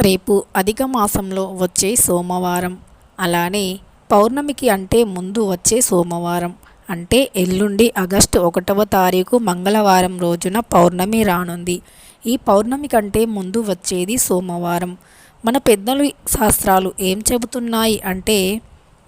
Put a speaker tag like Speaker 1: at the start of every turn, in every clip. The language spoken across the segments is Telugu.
Speaker 1: రేపు అధిక మాసంలో వచ్చే సోమవారం. అలానే పౌర్ణమికి అంటే ముందు వచ్చే సోమవారం. అంటే ఎల్లుండి ఆగస్టు ఒకటవ తారీఖు మంగళవారం రోజున పౌర్ణమి రానుంది. ఈ పౌర్ణమి కంటే ముందు వచ్చేది సోమవారం. మన పెద్దలు శాస్త్రాలు ఏం చెబుతున్నాయి అంటే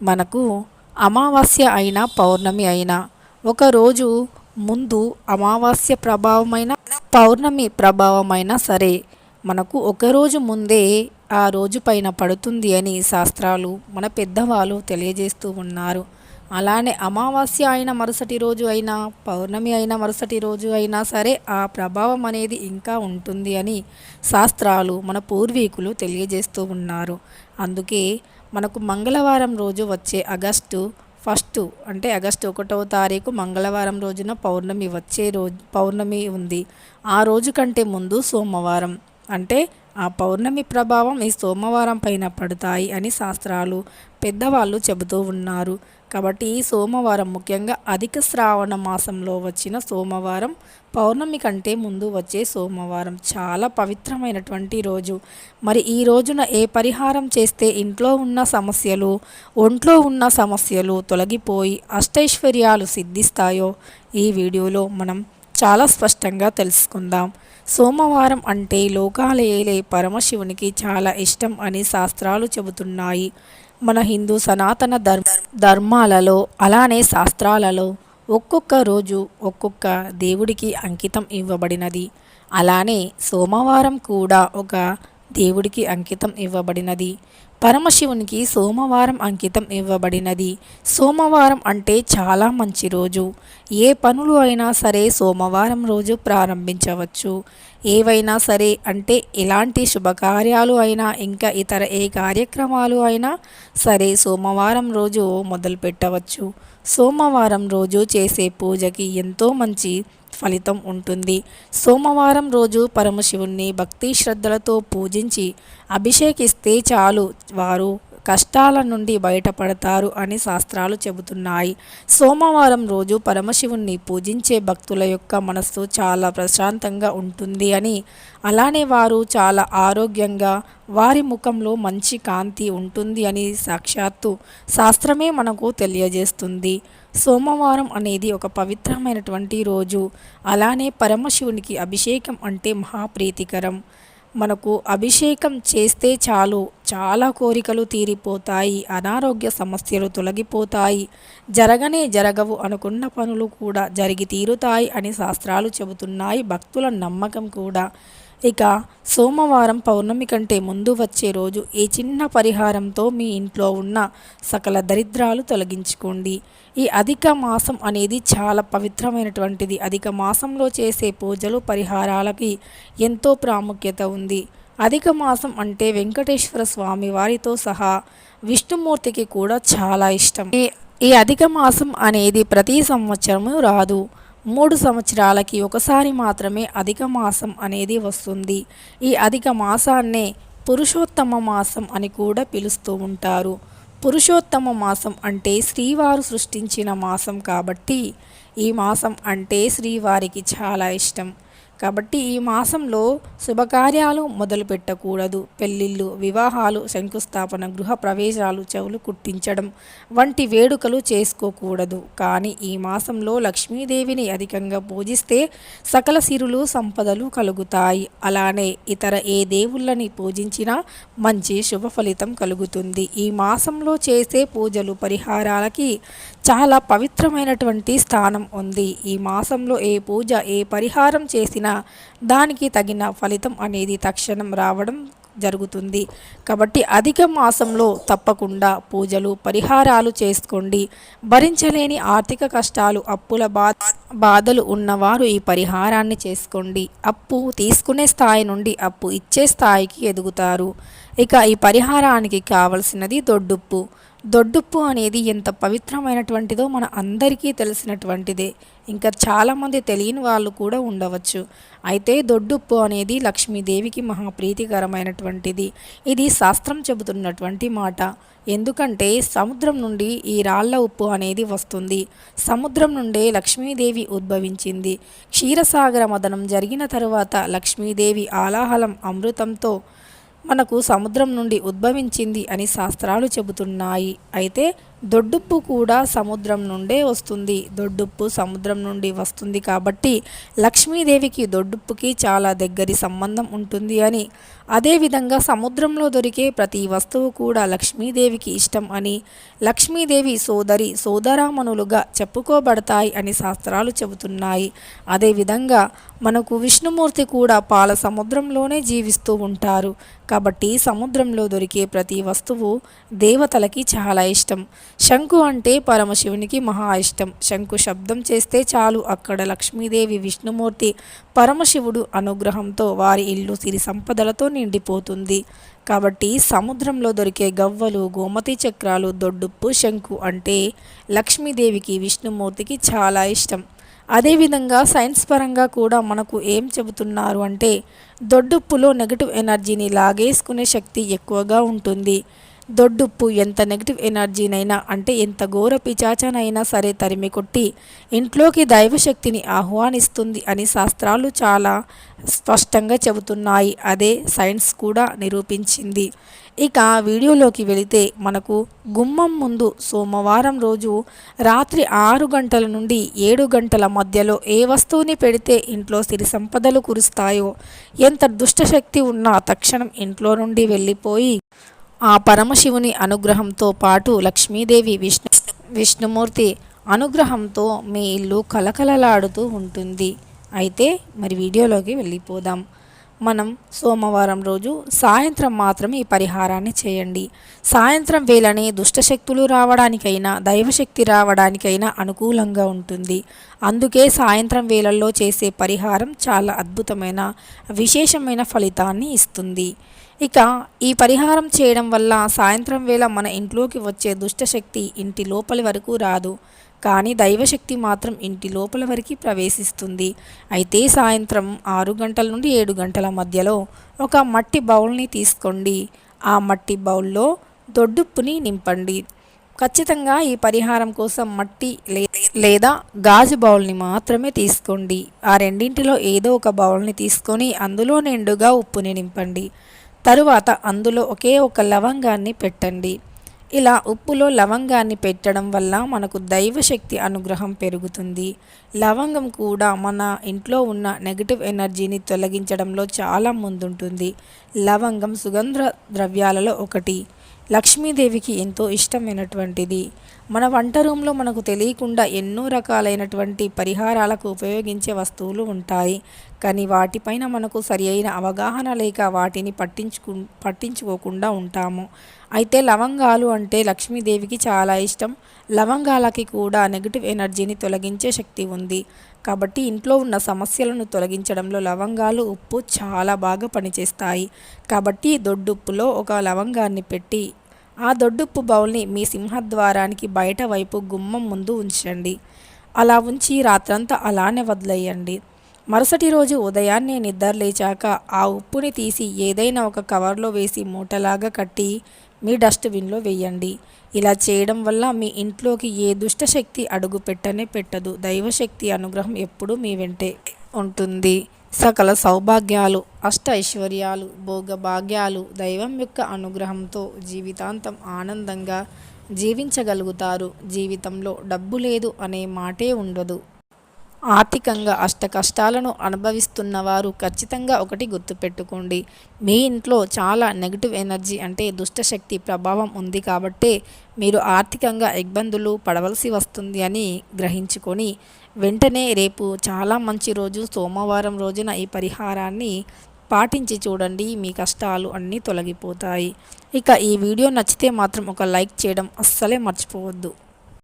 Speaker 1: మనకు అమావాస్య అయినా పౌర్ణమి అయినా ఒకరోజు ముందు అమావాస్య ప్రభావమైన పౌర్ణమి ప్రభావమైన సరే మనకు ఒకరోజు ముందే ఆ రోజు పైన పడుతుంది అని శాస్త్రాలు మన పెద్దవాళ్ళు తెలియజేస్తూ ఉన్నారు. అలానే అమావాస్య అయిన మరుసటి రోజు అయినా పౌర్ణమి అయిన మరుసటి రోజు అయినా సరే ఆ ప్రభావం అనేది ఇంకా ఉంటుంది అని శాస్త్రాలు మన పూర్వీకులు తెలియజేస్తూ ఉన్నారు. అందుకే మనకు మంగళవారం రోజు వచ్చే ఆగస్టు ఫస్ట్ అంటే ఆగస్టు ఒకటవ తారీఖు మంగళవారం రోజున పౌర్ణమి వచ్చే రోజు పౌర్ణమి ఉంది. ఆ రోజు కంటే ముందు సోమవారం. అంటే ఆ పౌర్ణమి ప్రభావం ఈ సోమవారం పైన పడతాయి అని శాస్త్రాలు పెద్దవాళ్ళు చెబుతూ ఉన్నారు. కాబట్టి ఈ సోమవారం ముఖ్యంగా అధిక శ్రావణ మాసంలో వచ్చిన సోమవారం పౌర్ణమి కంటే ముందు వచ్చే సోమవారం చాలా పవిత్రమైనటువంటి రోజు. మరి ఈ రోజున ఏ పరిహారం చేస్తే ఇంట్లో ఉన్న సమస్యలు ఒంట్లో ఉన్న సమస్యలు తొలగిపోయి అష్టైశ్వర్యాలు సిద్ధిస్తాయో ఈ వీడియోలో మనం చాలా స్పష్టంగా తెలుసుకుందాం. సోమవారం అంటే లోకాలయలే పరమశివునికి చాలా ఇష్టం అని శాస్త్రాలు చెబుతున్నాయి. మన హిందూ సనాతన ధర్మ ధర్మాలలో అలానే శాస్త్రాలలో ఒక్కొక్క రోజు ఒక్కొక్క దేవుడికి అంకితం ఇవ్వబడినది. అలానే సోమవారం కూడా ఒక దేవుడికి అంకితం ఇవ్వబడినది. పరమశివునికి సోమవారం అంకితం ఇవ్వబడినది. సోమవారం అంటే చాలా మంచి రోజు. ఏ పనులు అయినా సరే సోమవారం రోజు ప్రారంభించవచ్చు. ఏవైనా సరే అంటే ఎలాంటి శుభకార్యాలు అయినా ఇంకా ఇతర ఏ కార్యక్రమాలు అయినా సరే సోమవారం రోజు మొదలు పెట్టవచ్చు సోమవారం రోజు చేసే పూజకి ఎంతో మంచి ఫలితం ఉంటుంది. సోమవారం రోజు పరమశివుణ్ణి భక్తి శ్రద్ధలతో పూజించి అభిషేకిస్తే చాలు వారు. కష్టాల నుండి బయటపడతారు అని శాస్త్రాలు చెబుతున్నాయి. సోమవారం రోజు పరమశివుణ్ణి పూజించే భక్తుల యొక్క మనస్సు చాలా ప్రశాంతంగా ఉంటుంది అని అలానే వారు చాలా ఆరోగ్యంగా వారి ముఖంలో మంచి కాంతి ఉంటుంది అని సాక్షాత్తు శాస్త్రమే మనకు తెలియజేస్తుంది. సోమవారం అనేది ఒక పవిత్రమైనటువంటి రోజు. అలానే పరమశివునికి అభిషేకం అంటే మహాప్రీతికరం మనకు అభిషేకం చేస్తే చాలు. చాలా కోరికలు తీరిపోతాయి. అనారోగ్య సమస్యలు తొలగిపోతాయి. జరగనే జరగవు అనుకున్న పనులు కూడా జరిగి తీరుతాయి అని శాస్త్రాలు చెబుతున్నాయి. భక్తుల నమ్మకం కూడా ఇక సోమవారం పౌర్ణమి కంటే ముందు వచ్చే రోజు ఈ చిన్న పరిహారంతో మీ ఇంట్లో ఉన్న సకల దరిద్రాలు తొలగించుకోండి. ఈ అధిక మాసం అనేది చాలా పవిత్రమైనటువంటిది. అధిక మాసంలో చేసే పూజలు పరిహారాలకి ఎంతో ప్రాముఖ్యత ఉంది. అధిక మాసం అంటే వెంకటేశ్వర స్వామి వారితో సహా విష్ణుమూర్తికి కూడా చాలా ఇష్టం. ఈ అధిక మాసం అనేది ప్రతి సంవత్సరము రాదు. మూడు సంవత్సరాలకి ఒకసారి మాత్రమే అధిక మాసం అనేది వస్తుంది. ఈ అధిక మాసాన్నే పురుషోత్తమ మాసం అని కూడా పిలుస్తూ ఉంటారు. పురుషోత్తమ మాసం అంటే శ్రీవారు సృష్టించిన మాసం కాబట్టి ఈ మాసం అంటే శ్రీవారికి చాలా ఇష్టం. కాబట్టి ఈ మాసంలో శుభకార్యాలు మొదలు పెట్టకూడదు పెళ్ళిళ్ళు వివాహాలు శంకుస్థాపన గృహ ప్రవేశాలు చెవులు కుట్టించడం వంటి వేడుకలు చేసుకోకూడదు. కానీ ఈ మాసంలో లక్ష్మీదేవిని అధికంగా పూజిస్తే సకల సిరులు సంపదలు కలుగుతాయి. అలానే ఇతర ఏ దేవుళ్ళని పూజించినా మంచి శుభ ఫలితం కలుగుతుంది. ఈ మాసంలో చేసే పూజలు పరిహారాలకి చాలా పవిత్రమైనటువంటి స్థానం ఉంది. ఈ మాసంలో ఏ పూజ ఏ పరిహారం చేసినా దానికి తగిన ఫలితం అనేది తక్షణం రావడం జరుగుతుంది. కాబట్టి అధిక మాసంలో తప్పకుండా పూజలు పరిహారాలు చేసుకోండి. భరించలేని ఆర్థిక కష్టాలు అప్పుల బా బాధలు ఉన్నవారు ఈ పరిహారాన్ని చేసుకోండి. అప్పు తీసుకునే స్థాయి నుండి అప్పు ఇచ్చే స్థాయికి ఎదుగుతారు. ఇక ఈ పరిహారానికి కావలసినది దొడ్డుప్పు. దొడ్డుప్పు అనేది ఎంత పవిత్రమైనటువంటిదో మన అందరికీ తెలిసినటువంటిదే. ఇంకా చాలామంది తెలియని వాళ్ళు కూడా ఉండవచ్చు. అయితే దొడ్డుప్పు అనేది లక్ష్మీదేవికి మహాప్రీతికరమైనటువంటిది. ఇది శాస్త్రం చెబుతున్నటువంటి మాట. ఎందుకంటే సముద్రం నుండి ఈ రాళ్ళ ఉప్పు అనేది వస్తుంది. సముద్రం నుండే లక్ష్మీదేవి ఉద్భవించింది. క్షీరసాగర మదనం జరిగిన తరువాత లక్ష్మీదేవి ఆలాహలం అమృతంతో మనకు సముద్రం నుండి ఉద్భవించింది అని శాస్త్రాలు చెబుతున్నాయి. అయితే దొడ్డుప్పు కూడా సముద్రం నుండే వస్తుంది. దొడ్డుప్పు సముద్రం నుండి వస్తుంది కాబట్టి లక్ష్మీదేవికి దొడ్డుప్పుకి చాలా దగ్గరి సంబంధం ఉంటుంది అని అదేవిధంగా సముద్రంలో దొరికే ప్రతి వస్తువు కూడా లక్ష్మీదేవికి ఇష్టం అని లక్ష్మీదేవి సోదరి సోదరామణులుగా చెప్పుకోబడతాయి అని శాస్త్రాలు చెబుతున్నాయి. అదేవిధంగా మనకు విష్ణుమూర్తి కూడా పాల సముద్రంలోనే జీవిస్తూ ఉంటారు. కాబట్టి సముద్రంలో దొరికే ప్రతి వస్తువు దేవతలకి చాలా ఇష్టం. శంకు అంటే పరమశివునికి మహా ఇష్టం. శంకు శబ్దం చేస్తే చాలు అక్కడ లక్ష్మీదేవి విష్ణుమూర్తి పరమశివుడు అనుగ్రహంతో వారి ఇల్లు సిరి సంపదలతో నిండిపోతుంది. కాబట్టి సముద్రంలో దొరికే గవ్వలు గోమతి చక్రాలు దొడ్డుప్పు శంకు అంటే లక్ష్మీదేవికి విష్ణుమూర్తికి చాలా ఇష్టం. అదేవిధంగా సైన్స్ పరంగా కూడా మనకు ఏం చెబుతున్నారు అంటే దొడ్డుప్పులో నెగటివ్ ఎనర్జీని లాగేసుకునే శక్తి ఎక్కువగా ఉంటుంది. దొడ్డుప్పు ఎంత నెగిటివ్ ఎనర్జీనైనా అంటే ఎంత ఘోర పిచాచనైనా సరే తరిమి కొట్టి ఇంట్లోకి దైవశక్తిని ఆహ్వానిస్తుంది అని శాస్త్రాలు చాలా స్పష్టంగా చెబుతున్నాయి. అదే సైన్స్ కూడా నిరూపించింది. ఇక వీడియోలోకి వెళితే మనకు గుమ్మం ముందు సోమవారం రోజు రాత్రి ఆరు గంటల నుండి ఏడు గంటల మధ్యలో ఏ వస్తువుని పెడితే ఇంట్లో సిరి సంపదలు కురుస్తాయో ఎంత దుష్టశక్తి ఉన్నా తక్షణం ఇంట్లో నుండి వెళ్ళిపోయి ఆ పరమశివుని అనుగ్రహంతో పాటు లక్ష్మీదేవి విష్ణు విష్ణుమూర్తి అనుగ్రహంతో మీ ఇల్లు కలకలలాడుతూ ఉంటుంది. అయితే మరి వీడియోలోకి వెళ్ళిపోదాం. మనం సోమవారం రోజు సాయంత్రం మాత్రమే ఈ పరిహారాన్ని చేయండి. సాయంత్రం వేళనే దుష్టశక్తులు రావడానికైనా దైవశక్తి రావడానికైనా అనుకూలంగా ఉంటుంది. అందుకే సాయంత్రం వేళల్లో చేసే పరిహారం చాలా అద్భుతమైన విశేషమైన ఫలితాన్ని ఇస్తుంది. ఇక ఈ పరిహారం చేయడం వల్ల సాయంత్రం వేళ మన ఇంట్లోకి వచ్చే దుష్టశక్తి ఇంటి లోపలి వరకు రాదు. కానీ దైవశక్తి మాత్రం ఇంటి లోపల వరకు ప్రవేశిస్తుంది. అయితే సాయంత్రం ఆరు గంటల నుండి ఏడు గంటల మధ్యలో ఒక మట్టి బౌల్ని తీసుకోండి. ఆ మట్టి బౌల్లో దొడ్డుప్పుని నింపండి. ఖచ్చితంగా ఈ పరిహారం కోసం మట్టి లేదా గాజు బౌల్ని మాత్రమే తీసుకోండి. ఆ రెండింటిలో ఏదో ఒక బౌల్ని తీసుకొని అందులో నిండుగా ఉప్పుని నింపండి. తరువాత అందులో ఒకే ఒక లవంగాన్ని పెట్టండి. ఇలా ఉప్పులో లవంగాన్ని పెట్టడం వల్ల మనకు దైవశక్తి అనుగ్రహం పెరుగుతుంది. లవంగం కూడా మన ఇంట్లో ఉన్న నెగిటివ్ ఎనర్జీని తొలగించడంలో చాలా ముందుంటుంది. లవంగం సుగంధ ద్రవ్యాలలో ఒకటి. లక్ష్మీదేవికి ఎంతో ఇష్టమైనటువంటిది. మన వంట రూమ్లో మనకు తెలియకుండా ఎన్నో రకాలైనటువంటి పరిహారాలకు ఉపయోగించే వస్తువులు ఉంటాయి. కానీ వాటిపైన మనకు సరి అయిన అవగాహన లేక వాటిని పట్టించుకు పట్టించుకోకుండా ఉంటాము. అయితే లవంగాలు అంటే లక్ష్మీదేవికి చాలా ఇష్టం. లవంగాలకి కూడా నెగిటివ్ ఎనర్జీని తొలగించే శక్తి ఉంది. కాబట్టి ఇంట్లో ఉన్న సమస్యలను తొలగించడంలో లవంగాలు ఉప్పు చాలా బాగా పనిచేస్తాయి. కాబట్టి దొడ్డుప్పులో ఒక లవంగాన్ని పెట్టి ఆ దొడ్డుప్పు బౌల్ని మీ సింహద్వారానికి బయట వైపు గుమ్మం ముందు ఉంచండి. అలా ఉంచి రాత్రంతా అలానే వదిలేయండి. మరుసటి రోజు ఉదయాన్నే నిద్ర లేచాక ఆ ఉప్పుని తీసి ఏదైనా ఒక కవర్లో వేసి మూటలాగా కట్టి మీ డస్ట్బిన్లో వేయండి. ఇలా చేయడం వల్ల మీ ఇంట్లోకి ఏ దుష్టశక్తి అడుగు పెట్టనే పెట్టదు. దైవశక్తి అనుగ్రహం ఎప్పుడూ మీ వెంటే ఉంటుంది. సకల సౌభాగ్యాలు అష్ట ఐశ్వర్యాలు భోగభాగ్యాలు దైవం యొక్క అనుగ్రహంతో జీవితాంతం ఆనందంగా జీవించగలుగుతారు. జీవితంలో డబ్బు లేదు అనే మాటే ఉండదు. ఆర్థికంగా అష్ట కష్టాలను అనుభవిస్తున్న వారు ఖచ్చితంగా ఒకటి గుర్తుపెట్టుకోండి. మీ ఇంట్లో చాలా నెగిటివ్ ఎనర్జీ అంటే దుష్టశక్తి ప్రభావం ఉంది కాబట్టే మీరు ఆర్థికంగా ఇబ్బందులు పడవలసి వస్తుంది అని గ్రహించుకొని వెంటనే రేపు చాలా మంచి రోజు సోమవారం రోజున ఈ పరిహారాన్ని పాటించి చూడండి. మీ కష్టాలు అన్నీ తొలగిపోతాయి. ఇక ఈ వీడియో నచ్చితే మాత్రం ఒక లైక్ చేయడం అస్సలే మర్చిపోవద్దు.